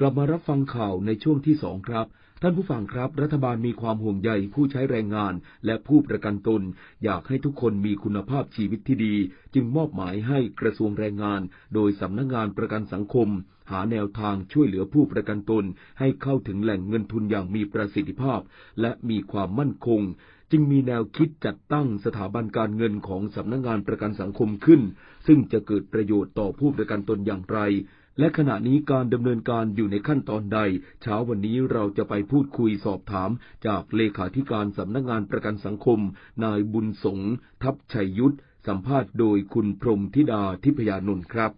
กลับมารับฟังข่าวในช่วงที่สองครับ ท่านผู้ฟังครับ รัฐบาลมีความห่วงใยผู้ใช้แรงงาน และผู้ประกันตน อยากให้ทุกคนมีคุณภาพชีวิตที่ดี จึงมอบหมายให้กระทรวงแรงงาน โดยสำนักงานประกันสังคม หาแนวทางช่วยเหลือผู้ประกันตน ให้เข้าถึงแหล่งเงินทุนอย่างมีประสิทธิภาพ และมีความมั่นคงจึงมีแนวคิดจัดตั้งสถาบันการเงินของสำนักงานประกันสังคมขึ้น ซึ่งจะเกิดประโยชน์ต่อผู้ประกันตนอย่างไร และขณะนี้การดำเนินการอยู่ในขั้นตอนใด เช้าวันนี้เราจะไปพูดคุยสอบถาม จากเลขาธิการสำนักงานประกันสังคม นายบุญสงทัพชัยยุทธสัมภาษณ์โดยคุณพรมธิดาทิพยานนท์ครับ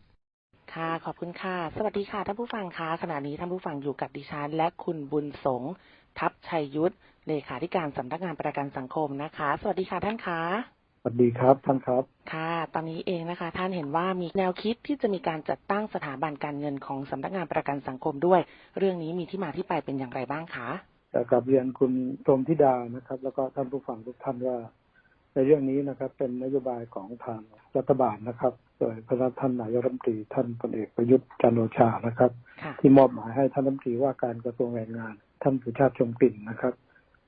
ค่ะขอบคุณค่ะ สวัสดีค่ะท่านผู้ฟังคะขณะนี้ท่านผู้ฟังอยู่กับดิฉัน และคุณบุญสงทัพชัยยุทธเลขาธิการสำนักงานประกันสังคมนะคะ สวัสดีค่ะท่านคะ วัสดีครับท่านครับ ค่ะ ตอนนี้เองนะคะ ท่านเห็นว่ามีแนวคิดที่จะมีการจัดตั้งสถาบันการเงินของสำนักงานประกันสังคมด้วย เรื่องนี้มีที่มาที่ไปเป็นอย่างไรบ้างคะแต่กลับเรียนคุณพรหมธิดานะครับ แล้วก็ท่านผู้ฟังทุกท่านว่า ในเรื่องนี้นะครับ เป็นนโยบายของทางรัฐบาลนะครับ โดยพระท่านนายกรัฐมนตรีท่านพลเอกประยุทธ์จันทร์โอชานะครับค่ะที่มอบหมายให้ท่านรัฐมนตรีว่าการกระทรวงแรงงาน ท่านสุชาติชมกลิ่นนะครับ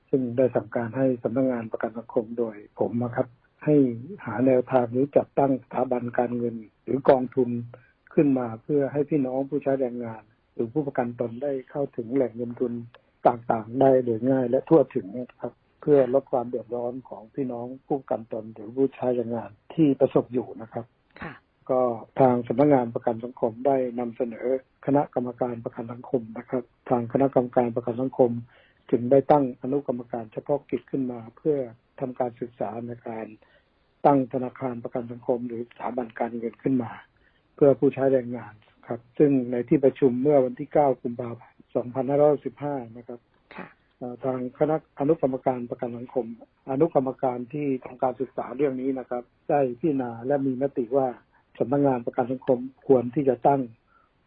ซึ่งได้สั่งการให้สำนักงานประกันสังคมโดยผมนะครับ ให้หาแนวทางหรือจัดตั้งสถาบันการเงิน หรือกองทุนขึ้นมาเพื่อให้พี่น้องผู้ใช้แรงงาน หรือผู้ประกันตนได้เข้าถึงแหล่งเงินทุนต่างๆ ได้โดยง่ายและทั่วถึงนะครับ เพื่อลดความเดือดร้อนของพี่น้องผู้ประกันตนหรือผู้ใช้แรงงานที่ประสบอยู่นะครับค่ะก็ทางสำนักงานประกันสังคมได้นำเสนอคณะกรรมการประกันสังคมนะครับ ทางคณะกรรมการประกันสังคมจึงได้ตั้งอนุกรรมการเฉพาะกิจขึ้นมา เพื่อ ทำการศึกษาในการตั้งธนาคารประกันสังคม หรือสถาบันการเงินขึ้นมา เพื่อผู้ใช้แรงงานครับ ซึ่งในที่ประชุมเมื่อวันที่ 9 กุมภาพันธ์ 2515 นะครับค่ะเอ่อทางคณะอนุกรรมการประกันสังคม อนุกรรมการที่ทำการศึกษาเรื่องนี้นะครับ ได้พิจารณาและมีมติว่าสำนักงานประกันสังคมควรที่จะตั้ง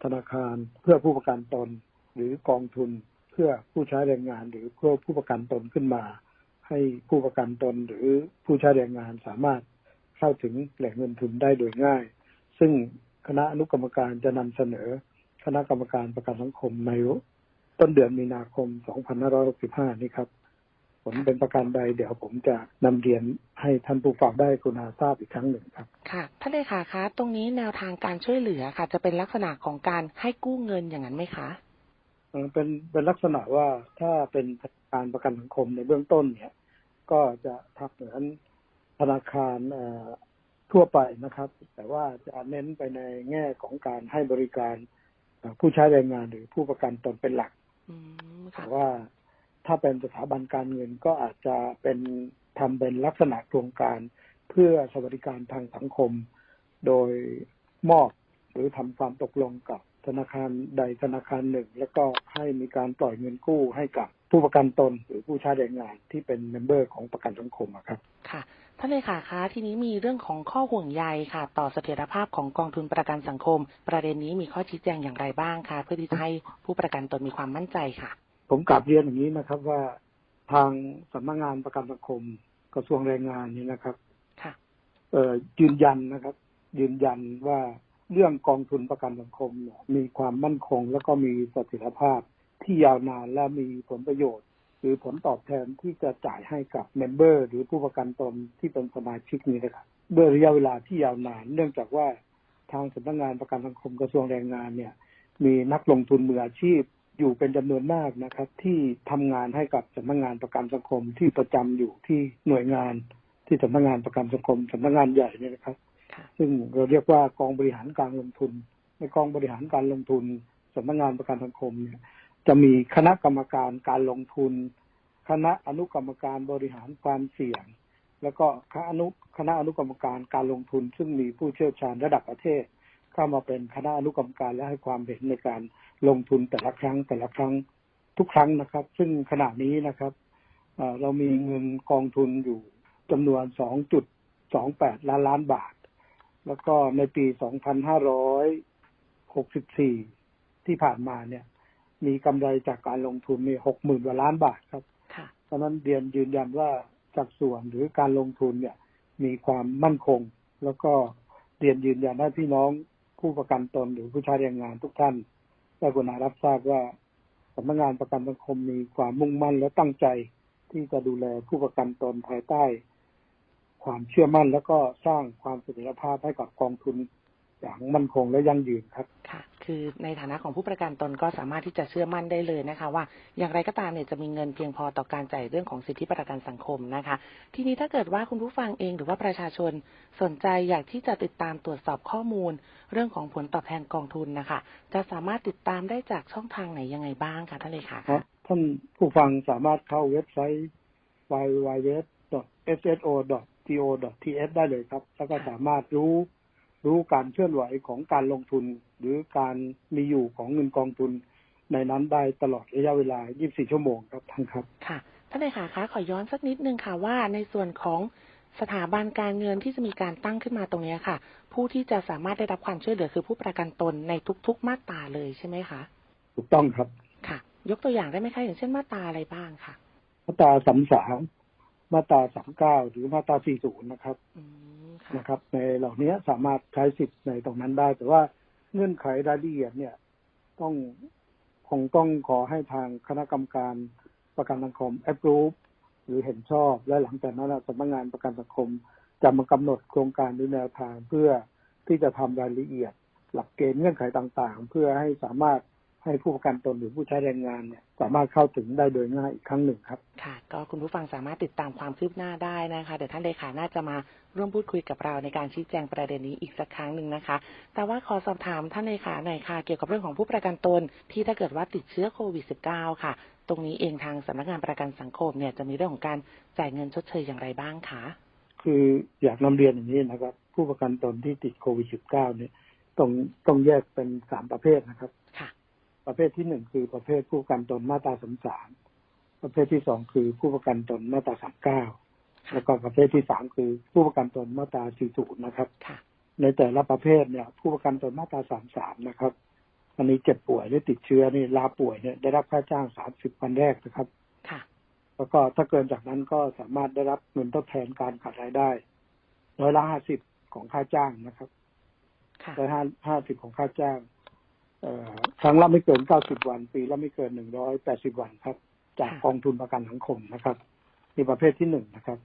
ธนาคารเพื่อผู้ประกันตน หรือกองทุนเพื่อผู้ใช้แรงงานหรือเพื่อผู้ประกันตนขึ้นมา ให้ผู้ประกันตนหรือผู้ใช้แรงงานสามารถเข้าถึงแหล่งเงินทุนได้โดยง่าย ซึ่งคณะอนุกรรมการจะนำเสนอ คณะกรรมการประกันสังคมในต้นเดือนมีนาคม 2565 นี้ครับ ผลเป็นประการใดเดี๋ยวผมจะนำเรียนให้ท่านผู้ฟังได้กรุณาทราบอีกครั้งหนึ่งครับ ค่ะท่านเลขาคะ ตรงนี้แนวทางการช่วยเหลือค่ะ จะเป็นลักษณะของการให้กู้เงินอย่างนั้นไหมคะ เอ่อเป็นเป็นลักษณะว่าถ้าเป็นการประกันสังคมในเบื้องต้นเนี่ย ก็จะทำเหมือนธนาคารเอ่อทั่วไปนะครับ แต่ว่าจะเน้นไปในแง่ของการให้บริการเอ่อผู้ใช้แรงงานหรือผู้ประกันตนเป็นหลักอืมแต่ค่ะว่าถ้าเป็นสถาบันการเงินก็อาจจะเป็นทำเป็นลักษณะโครงการเพื่อสวัสดิการทางสังคม โดยมอบหรือทำความตกลงกับ ธนาคารใดธนาคารหนึ่ง แล้วก็ให้มีการปล่อยเงินกู้ให้กับผู้ประกันตนหรือผู้ใช้แรงงานที่เป็นเมมเบอร์ของประกันสังคมอะครับค่ะท่านเลขาคะทีนี้มีเรื่องของข้อห่วงใยค่ะ ต่อเสถียรภาพของกองทุนประกันสังคม ประเด็นนี้มีข้อชี้แจงอย่างไรบ้างคะเพื่อที่จะให้ผู้ประกันตนมีความมั่นใจค่ะ ผมกลับเรียนอย่างนี้นะครับว่าทางสำนักงานประกันสังคม กระทรวงแรงงานนี่นะครับค่ะเอ่อยืนยันนะครับ ยืนยันว่า เรื่องกองทุนประกันสังคมเนี่ยมีความมั่นคง แล้วก็มีเสถียรภาพที่ยาวนานและมีผลประโยชน์ หรือผลตอบแทนที่จะจ่ายให้กับเมมเบอร์ หรือผู้ประกันตนที่เป็นสมาชิกนี้นะครับด้วยระยะเวลาที่ยาวนาน เนื่องจากว่าทางสำนักงานประกันสังคมกระทรวงแรงงานเนี่ย มีนักลงทุนมืออาชีพอยู่เป็นจำนวนมากนะครับ ที่ทำงานให้กับสำนักงานประกันสังคมที่ประจำอยู่ที่หน่วยงานที่สำนักงานประกันสังคมสำนักงานใหญ่เนี่ยนะครับ ซึ่งเราเรียกว่ากองบริหารการลงทุน ในกองบริหารการลงทุนสำนักงานประกันสังคมเนี่ยจะมีคณะกรรมการการลงทุน คณะอนุกรรมการบริหารความเสี่ยง แล้วก็คณะอนุคณะอนุกรรมการการลงทุน ซึ่งมีผู้เชี่ยวชาญระดับประเทศ เข้ามาเป็นคณะอนุกรรมการและให้ความเห็นในการลงทุนแต่ละครั้งแต่ละครั้งทุกครั้งนะครับ ซึ่งขณะนี้นะครับเอ่อเรามีเงินกองทุนอยู่จำนวน 2.28 ล้านล้านบาท แล้วก็ในปี 2564 ที่ผ่านมาเนี่ย มีกำไรจากการลงทุนมี60,000กว่าล้านบาทครับค่ะเพราะฉะนั้นเรียนยืนยันว่าจากส่วนหรือการลงทุนเนี่ย มีความมั่นคง แล้วก็เรียนยืนยันให้พี่น้องผู้ประกันตนหรือผู้ใช้แรงงานทุกท่านไปได้กรุณารับทราบว่าสำนักงานประกันสังคมมีความมุ่งมั่นและตั้งใจที่จะดูแลผู้ประกันตนภายใต้ ความเชื่อมั่นแล้วก็สร้างความเสถียรภาพให้กับกองทุนอย่างมั่นคงและยั่งยืนครับค่ะ คือในฐานะของผู้ประกันตนก็สามารถที่จะเชื่อมั่นได้เลยนะคะ ว่าอย่างไรก็ตามเนี่ยจะมีเงินเพียงพอต่อการจ่ายเรื่องของสิทธิประกันสังคมนะคะ ทีนี้ถ้าเกิดว่าคุณผู้ฟังเองหรือว่าประชาชนสนใจอยากที่จะติดตามตรวจสอบข้อมูล เรื่องของผลตอบแทนกองทุนนะคะ จะสามารถติดตามได้จากช่องทางไหนยังไงบ้างคะท่านเลขาครับท่านผู้ฟังสามารถเข้าเว็บไซต์ www.sso.go.th ได้เลยครับ แล้วก็สามารถรู้รู้การเคลื่อนไหวของการลงทุน หรือการมีอยู่ของเงินกองทุน ในนั้นได้ตลอดระยะเวลา 24 ชั่วโมงครับท่านครับ ค่ะ ท่านเลขาคะขอย้อนสักนิดนึงค่ะว่าในส่วนของสถาบันการเงินที่จะมีการตั้งขึ้นมาตรงนี้ค่ะ ผู้ที่จะสามารถได้รับความช่วยเหลือคือผู้ประกันตนในทุก ๆ มาตราเลยใช่ไหมคะถูกต้องครับค่ะ ยกตัวอย่างได้ไหมคะอย่างเช่นมาตราอะไรบ้างค่ะ มาตราสามสาม มาตราสามเก้าหรือมาตราสี่ศูนย์นะครับอืมค่ะนะครับ ในเหล่านี้สามารถใช้สิทธิ์ในตรงนั้นได้ แต่ว่าเงื่อนไขรายละเอียดเนี่ย ต้องคงต้องขอให้ทางคณะกรรมการประกันสังคมแอปรูปหรือเห็นชอบและหลังจากนั้นน่ะสำนักงานประกันสังคม จะมากำหนดโครงการหรือแนวทางเพื่อที่จะทำรายละเอียด หลักเกณฑ์เงื่อนไขต่างๆ เพื่อให้สามารถ ให้ผู้ประกันตนหรือผู้ใช้แรงงานเนี่ยสามารถเข้าถึงได้โดยง่ายอีกครั้งหนึ่งครับ ค่ะ ก็คุณผู้ฟังสามารถติดตามความคืบหน้าได้นะคะ เดี๋ยวท่านเลขาน่าจะมาร่วมพูดคุยกับเราในการชี้แจงประเด็นนี้อีกสักครั้งหนึ่งนะคะ แต่ว่าขอสอบถามท่านเลขาหน่อยค่ะ เกี่ยวกับเรื่องของผู้ประกันตนที่ถ้าเกิดว่าติดเชื้อโควิด -19 ค่ะ ตรงนี้เองทางสำนักงานประกันสังคมเนี่ยจะมีเรื่องของการจ่ายเงินชดเชยอย่างไรบ้างคะคืออยากนำเรียนอย่างนี้นะครับ ผู้ประกันตนที่ติดโควิด -19 เนี่ยต้องต้องแยกเป็นสามประเภทนะครับค่ะ ประเภทที่หนึ่งคือประเภทผู้ประกันตนมาตราสามสามประเภทที่สองคือผู้ประกันตนมาตราสามเก้าค่ะแล้วก็ประเภทที่สามคือผู้ประกันตนมาตราสี่ศูนย์นะครับค่ะในแต่ละประเภทเนี่ย ผู้ประกันตนมาตราสามสามนะครับอันนี้เจ็บป่วยหรือติดเชื้อนี่ลาป่วยเนี่ยได้รับค่าจ้างสามสิบวันแรกนะครับค่ะแล้วก็ถ้าเกินจากนั้นก็สามารถได้รับเงินทดแทนการขาดรายได้ร้อยละห้าสิบของค่าจ้างนะครับค่ะร้อยห้าห้าสิบของค่าจ้างเอ่อ ครั้งละไม่เกินเก้าสิบวัน ปีละไม่เกินหนึ่งร้อยแปดสิบวันครับ จากค่ะกองทุนประกันสังคมนะครับนี่ประเภทที่หนึ่งนะครับ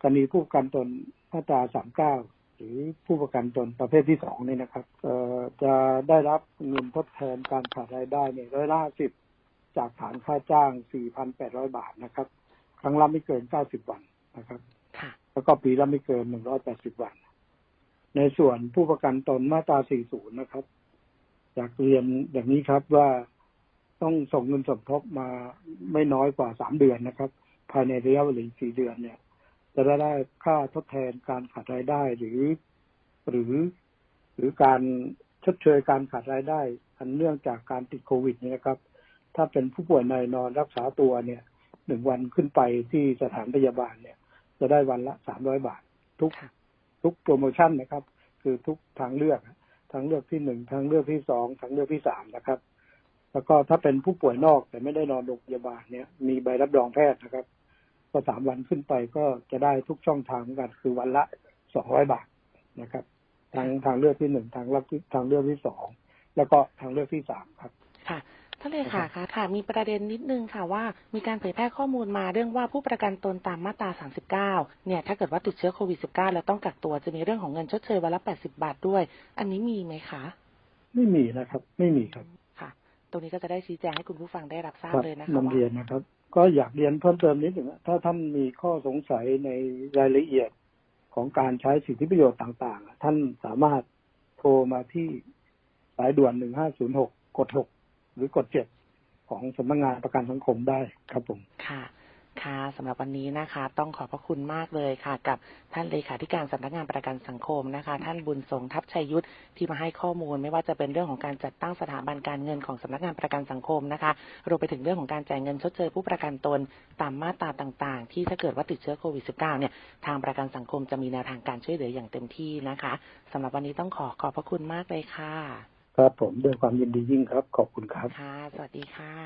กรณีผู้ประกันตนมาตราสามเก้าหรือผู้ประกันตนประเภทที่สองนี่นะครับเอ่อจะได้รับเงินทดแทนการขาดรายได้เนี่ยร้อยละสิบจากฐานค่าจ้างสี่พันแปดร้อยบาทนะครับ ครั้งละไม่เกินเก้าสิบวันนะครับค่ะแล้วก็ปีละไม่เกินหนึ่งร้อยแปดสิบวัน ในส่วนผู้ประกันตนมาตรา 40 นะครับ อยากเรียนอย่างนี้ครับว่าต้องส่งเงินสมทบมาไม่น้อยกว่าสามเดือนนะครับ ภายในระยะเวลาสี่เดือนเนี่ย จะได้ได้ค่าทดแทนการขาดรายได้หรือ หรือ หรือการชดเชยการขาดรายได้ อันเนื่องจากการติดโควิดนี่นะครับ ถ้าเป็นผู้ป่วยในนอนรักษาตัวเนี่ยหนึ่งวันขึ้นไปที่สถานพยาบาลเนี่ย จะได้วันละสามร้อยบาท ทุกค่ะทุกโปรโมชั่นนะครับ คือทุกทางเลือก ทางเลือกที่หนึ่งทางเลือกที่สองทางเลือกที่สามนะครับ แล้วก็ถ้าเป็นผู้ป่วยนอกแต่ไม่ได้นอนโรงพยาบาลเนี่ย มีใบรับรองแพทย์นะครับ ก็สามวันขึ้นไปก็จะได้ทุกช่องทางเหมือนกันคือวันละสองร้อยบาทนะครับทางทางเลือกที่หนึ่งทางเลือกที่ทางเลือกที่สองแล้วก็ทางเลือกที่สามครับ ค่ะ ท่านเลขาคะค่ะ มีประเด็นนิดนึงค่ะว่า มีการเผยแพร่ข้อมูลมาเรื่องว่าผู้ประกันตนตามมาตรา 39 เนี่ย ถ้าเกิดว่าติดเชื้อโควิด -19 แล้วต้องกักตัวจะมีเรื่องของเงินชดเชยวันละ 80 บาทด้วย อันนี้มีไหมคะ ไม่มีนะครับ ไม่มีครับค่ะ ตรงนี้ก็จะได้ชี้แจงให้คุณผู้ฟังได้รับทราบครับเลยนะคะนำเรียนนะครับ ก็อยากเรียนเพิ่มเติมนิดหนึ่งนะถ้าท่านมีข้อสงสัยในรายละเอียดของการใช้สิทธิประโยชน์ต่างๆอะท่านสามารถโทรมาที่สายด่วน 1506 กด 6 หรือกดของสำนักงานประกันสังคมได้ครับผมค่ะค่ะสำหรับวันนี้นะคะ ต้องขอบพระคุณมากเลยค่ะ กับท่านเลขาธิการสำนักงานประกันสังคมนะคะ ท่านบุญทรงทัพชัยยุทธที่มาให้ข้อมูล ไม่ว่าจะเป็นเรื่องของการจัดตั้งสถาบันการเงินของสำนักงานประกันสังคมนะคะรวมไปถึงเรื่องของการจ่ายเงินชดเชยผู้ประกันตนตามมาตราต่าง ๆ ที่ถ้าเกิดว่าติดเชื้อโควิด -19 เนี่ยทางประกันสังคมจะมีแนวทางการช่วยเหลืออย่างเต็มที่นะคะสำหรับวันนี้ต้องขอขอบพระคุณมากเลยค่ะ ครับผมด้วยความยินดียิ่งครับ ขอบคุณครับ ค่ะ สวัสดีค่ะ